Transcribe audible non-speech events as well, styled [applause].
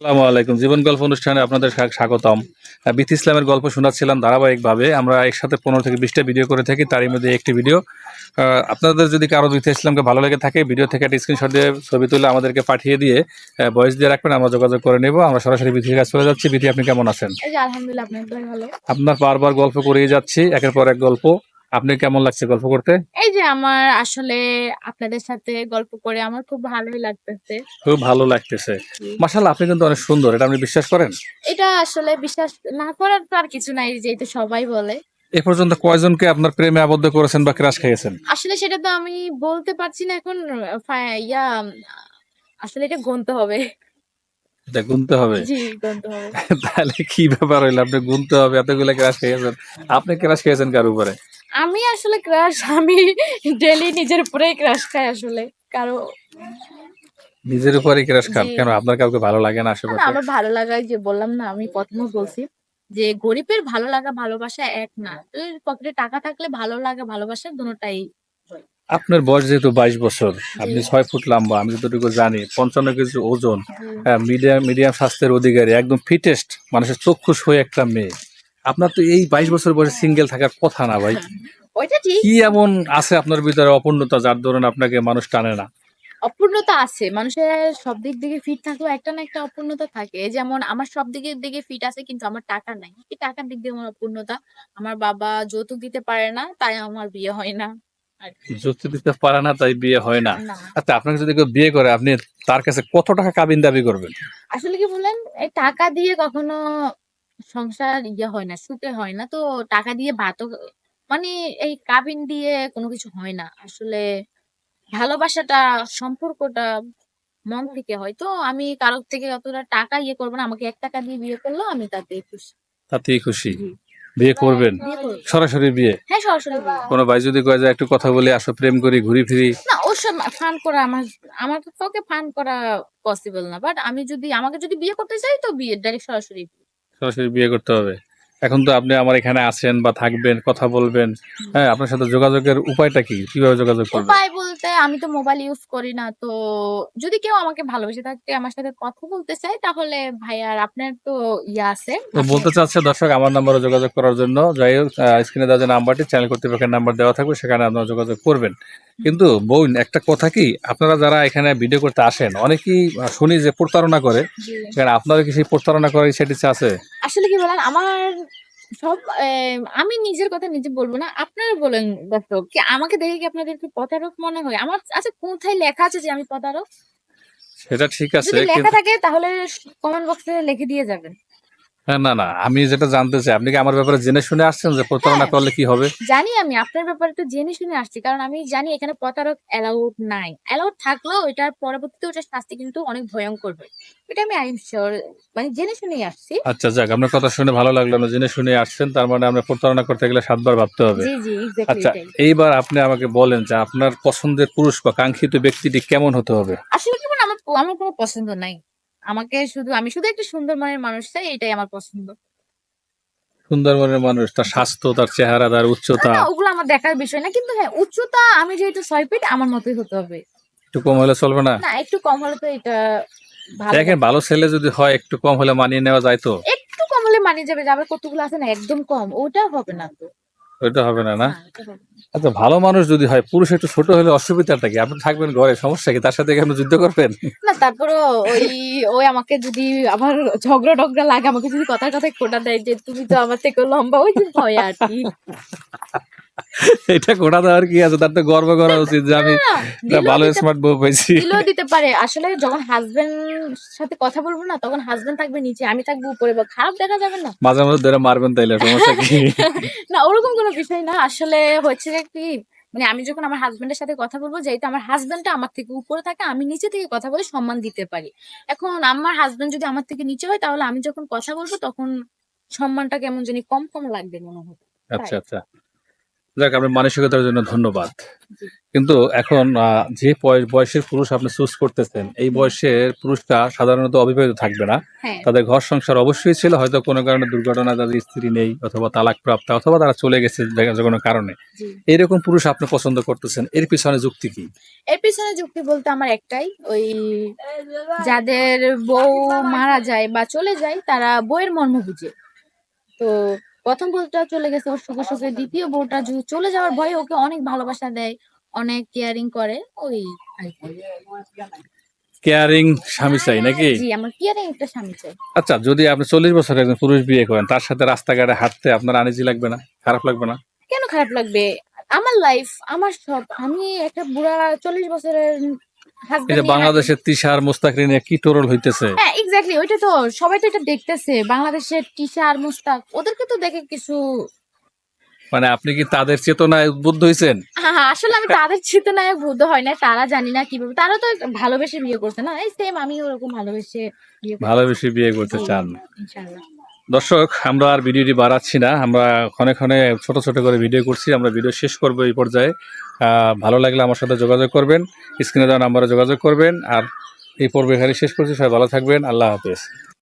আসসালামু আলাইকুম। জীবন গল্প অনুষ্ঠানে আপনাদের স্বাগতম। বিথ ইসলামের গল্প শোনাচ্ছিলাম ধারাবাহিকভাবে। আমরা একসাথে পনেরো থেকে বিশটা ভিডিও করে থাকি তারই মধ্যে একটি ভিডিও। আপনাদের যদি কারও বিথ ইসলামকে ভালো লেগে থাকে ভিডিও থেকে একটা স্ক্রিনশট দিয়ে ছবি তুলে আমাদেরকে পাঠিয়ে দিয়ে ভয়েস দিয়ে রাখবেন আমরা যোগাযোগ করে নেব। আমরা সরাসরি বিথির কাছে চলে যাচ্ছি। বিথি আপনি কেমন আছেন? আলহামদুলিল্লাহ আপনার আপনার বারবার গল্প করেই যাচ্ছি একের পর এক গল্প। আপনি কেমন লাগছে গল্প করতে? এই যে আমার আসলে আপনাদের সাথে গল্প করে আমার খুব ভালোই লাগতেছে। খুব ভালো লাগতেছে। মাসাল্লাহ আপনি কিন্তু অনেক সুন্দর এটা আপনি বিশ্বাস করেন? এটা আসলে বিশ্বাস না করার তো আর কিছু নাই যেহেতু সবাই বলে। এ পর্যন্ত কয়জনকে আপনার প্রেমে আবদ্ধ করেছেন বা ক্রাশ খেয়েছেন আসলে সেটা তো আমি বলতে পারছি না এখন ইয়া আসলে এটা গুনতে হবে। এটা গুনতে হবে। [laughs] তাহলে কি ব্যাপার হইল? আপনি গুনতে হবে এতগুলো ক্রাশ খেয়েছেন। আপনি ক্রাশ খেয়েছেন কার উপরে? আমি আসলে ক্রাশ আমি ডেলি নিজের উপরেই ক্রাশ খাই আসলে। কারও নিজের উপরেই ক্রাশ খান কেন? আপনার কাউকে ভালো লাগে না আশেপাশে? আমার ভালো লাগা যে বললাম না আমি প্রথমে বলছি যে গরিবের ভালো লাগা ভালোবাসা এক না। পকেটে টাকা থাকলে ভালো লাগা ভালোবাসা দুটাই আপনার বয়স যেহেতু বাইশ বছর আপনি ছয় ফুট লম্বা আমি যতটুকু জানি পঞ্চান্ন কেজি ওজন মিডিয়াম মিডিয়াম স্বাস্থ্যের অধিকারী একদম ফিটেস্ট মানুষের চক্ষুষ হয়ে একটা মেয়ে। আপনার তো এই বাইশ বছর বয়সে সিঙ্গেল থাকার কথা না ভাই। [laughs] কি এমন আছে আপনার ভিতরে অপূর্ণতা যার ধরুন আপনাকে মানুষ টানে না? অপূর্ণতা আছে মানুষের সব দিক থেকে ফিট থাকলেও একটা না একটা অপূর্ণতা থাকে। যেমন আমার সব দিকের দিকে ফিট আছে কিন্তু আমার টাকা নাই। এই টাকার দিক দিয়ে আমার অপূর্ণতা? আমার বাবা যৌতুক দিতে পারে না তাই আমার বিয়ে হয় না। যুক্তি দিতে পারে না তাই বিয়ে হয় না। আচ্ছা আপনাকে যদি কেউ বিয়ে করে আপনি তার কাছে কত টাকা কাবিন দাবি করবেন? আসলে কি বলেন এই টাকা দিয়ে কখনো সংসার ইয়ে হয় না সুখে হয় না। তো টাকা দিয়ে ভাতও মানে এই কাবিন দিয়ে কোনো কিছু হয় না। আসলে ভালোবাসাটা সম্পর্কটা মন থেকে হয়। তো আমি কারোর থেকে অতটা টাকা ইয়ে করব না। আমাকে এক টাকা দিয়ে বিয়ে করলেও আমি তাতে খুশি। তাতেই খুশি। বিয়ে করবেন? সরাসরি বিয়ে? হ্যাঁ সরাসরি বিয়ে। কোনো ভাই যদি কয়ে যায় একটু কথা বলে আসো প্রেম করি ঘুরি ফিরি? না ওসব ফান করা আমার আমার কাউকে ফান করা পসিবল না বাট আমি যদি আমাকে যদি বিয়ে করতে চাই তো বিয়ে ডাইরেক্ট সরাসরি। সরাসরি বিয়ে করতে হবে। এখন তো আপনি আমার এখানে আছেন বা থাকবেন কথা বলবেন। হ্যাঁ আপনার সাথে যোগাযোগের উপায়টা কি? কীভাবে যোগাযোগ করবেন? উপায় বলতে আমি তো মোবাইল ইউজ করি না তো যদি কেউ আমাকে ভালোবেসে থাকতে আমার সাথে কথা বলতে চায় তাহলে ভাইয়ার আপনার তো ইয়ে আছে তো বলতে চাচ্ছে দর্শক আমার নাম্বারে যোগাযোগ করার জন্য। যাই হোক স্ক্রিনে দেওয়া যে নাম্বারটি চ্যানেল কর্তৃপক্ষের নাম্বার দেওয়া থাকবে সেখানে আপনারা যোগাযোগ করবেন। কিন্তু বোন একটা কথা কি? আপনারা যারা এখানে ভিডিও করতে আসেন অনেকেই শুনি যে প্রতারণা করে। সেখানে আপনারা কি সেই প্রতারণা করার সেটি আছে? আসলে কি বলেন আমার সব আমি নিজের কথা নিজে বলব না আপনারা বলেন দর্শক কি আমাকে দেখে কি আপনাদের কি প্রতারক মনে হয়? আমার আচ্ছা কোথায় লেখা আছে যে আমি প্রতারক? সেটা ঠিক আছে যদি লেখা থাকে তাহলে কমেন্ট বক্সে লিখে দিয়ে যাবেন। না না আমি যেটা জানতে চাই আপনি কি আমার ব্যাপারে জেনে শুনে আসছেন যে প্রতারণা হ্যাঁ। করলে কি হবে? জানি আমি আপনার ব্যাপারে তো জেনে শুনে আসছি কারণ আমি জানি এখানে প্রতারক অ্যালাউড নাই। অ্যালাউড থাকলেও এটার পরবর্তীতে ওটার শাস্তি কিন্তু অনেক ভয়ঙ্কর হয়। এটা আমি আই এম শিওর মানে জেনে শুনেই আসছি। আচ্ছা যাক আপনার কথা শুনে ভালো লাগল না জেনে শুনে আসছেন তার মানে আমরা প্রতারণা করতে গেলে সাতবার ভাবতে হবে। জি জি আচ্ছা এইবার আপনি আমাকে বলেন যে আপনার পছন্দের পুরুষ বা কাঙ্ক্ষিত ব্যক্তিটি কেমন হতে হবে? আসলে কি আমার আমার কোনো পছন্দ নাই। আমাকে শুধু আমি শুধু একটা সুন্দর মনের মানুষ চাই এটাই আমার পছন্দ। সুন্দর মনের মানুষ তার স্বাস্থ্য তার চেহারা তার উচ্চতা। না ওগুলো আমার দেখার বিষয় না কিন্তু হ্যাঁ উচ্চতা আমি যেহেতু ছয় ফিট আমার মতোই হতে হবে। একটু কম হলে চলবে না? না একটু কম হলে তো এটা ভালো। দেখেন ভালো ছেলে যদি হয় একটু কম হলে মানিয়ে নেওয়া যায় তো? একটু কম হলে মানিয়ে যাবে যে আবার কতগুলো আছে না একদম কম ওটা হবে না তো। ওইটা হবে না না। আচ্ছা ভালো মানুষ যদি হয় পুরুষ একটু ছোট হলে অসুবিধাটা কি? আপনি থাকবেন ঘরে সমস্যা কি? তার সাথে কেন যুদ্ধ করবেন? না তারপরে ওই ওই আমাকে যদি আবার ঝগড়া টগড়া লাগে আমাকে যদি কথার কথা কোটা দেয় যে তুমি তো আমার থেকে লম্বা ওই যে ভয় আর কি। এটা কোটা দেওয়ার কি আছে? তার তো গর্ব করা উচিত যে আমি ভালো স্মার্ট বউ পেয়েছি দিলেও দিতে পারে। আসলে যখন হাজবেন্ড সাথে কথা বলব না তখন হাজবেন্ড থাকবে নিচে আমি থাকব উপরে বা খারাপ দেখা যাবে না। মাঝে মাঝে ধরে মারবেন তাইলে সমস্যা কি? [laughs] না ওরকম কোনো বিষয় না। আসলে হচ্ছে কি মানে আমি যখন আমার হাজবেন্ডের সাথে কথা বলব যেহেতু আমার হাজবেন্ডটা আমার থেকে উপরে থাকে আমি নিচে থেকে কথা বলে সম্মান দিতে পারি। এখন আমার হাজবেন্ড যদি আমার থেকে নিচে হয় তাহলে আমি যখন কথা বলব তখন সম্মানটা কেমন জানি কম কম লাগবে মনে হবে আচ্ছা আচ্ছা। যাক আপনার মানসিকতার জন্য ধন্যবাদ। কিন্তু এখন যে বয়স- বয়সের পুরুষ আপনি চুজ করতেছেন এই বয়সের পুরুষটা সাধারণত অবিবাহিত থাকবে না। হ্যাঁ। তাদের ঘর সংসার অবশ্যই ছিল হয়তো কোনো কারণে দুর্ঘটনা তাদের স্ত্রী নেই অথবা তালাক প্রাপ্ত অথবা তারা চলে গেছে কোনো কারণে। জি। এরকম পুরুষ আপনি পছন্দ করতেছেন এর পিছনে যুক্তি কি? এর পিছনে যুক্তি বলতে আমার একটাই ওই যাদের বউ মারা যায় বা চলে যায় তারা বউয়ের মর্ম বুঝে। তো প্রথম বউটা চলে গেছে ওর সুখে সুখে দ্বিতীয় বউটা চলে যাওয়ার ভয়ে ওকে অনেক ভালোবাসা দেয় অনেক কেয়ারিং করে ওই কেয়ারিং স্বামী চাই নাকি? জি আমার কেয়ারিং একটা স্বামী চাই। আচ্ছা যদি আপনি চল্লিশ বছর একজন পুরুষ বিয়ে করেন তার সাথে রাস্তাঘাটে হাঁটতে আপনার আনিজি লাগবে না? খারাপ লাগবে না? কেন খারাপ লাগবে? আমার লাইফ আমার সব আমি একটা বুড়া চল্লিশ বছরের এই যে বাংলাদেশের তিশার মুস্তাকিন নিয়ে কি টোরল হইতেছে? হ্যাঁ এক্স্যাক্টলি ওইটা তো সবাই তো এটা দেখতেছে। বাংলাদেশের টিশা আর মুস্তাক ওদেরকে তো দেখে কিছু মানে আপনি কি তাদের চেতনায় উদ্বুদ্ধ হয়েছেন হ্যাঁ, হ্যাঁ, আসলে আমি তাদের চেতনায় বুদ্ধ হয় না তারা জানি না কীভাবে তারা তো ভালোবেসে বিয়ে করছে না? এই সেম আমি ওরকম ভালোবেসে বিয়ে ভালোবেসে বিয়ে করতে চান। ইনশাআল্লাহ। দর্শক, আমরা আর ভিডিওটি বাড়াচ্ছি না। আমরা ক্ষণে ক্ষণে ছোট ছোট করে ভিডিও করছি। আমরা ভিডিও শেষ করব এই পর্যায়ে। ভালো লাগলে আমার সাথে যোগাযোগ করবেন। স্ক্রিনে দেওয়া নাম্বারে যোগাযোগ করবেন। আর এই পর্ব এখানে শেষ করছি। সবাই ভালো থাকবেন। আল্লাহ হাফেজ।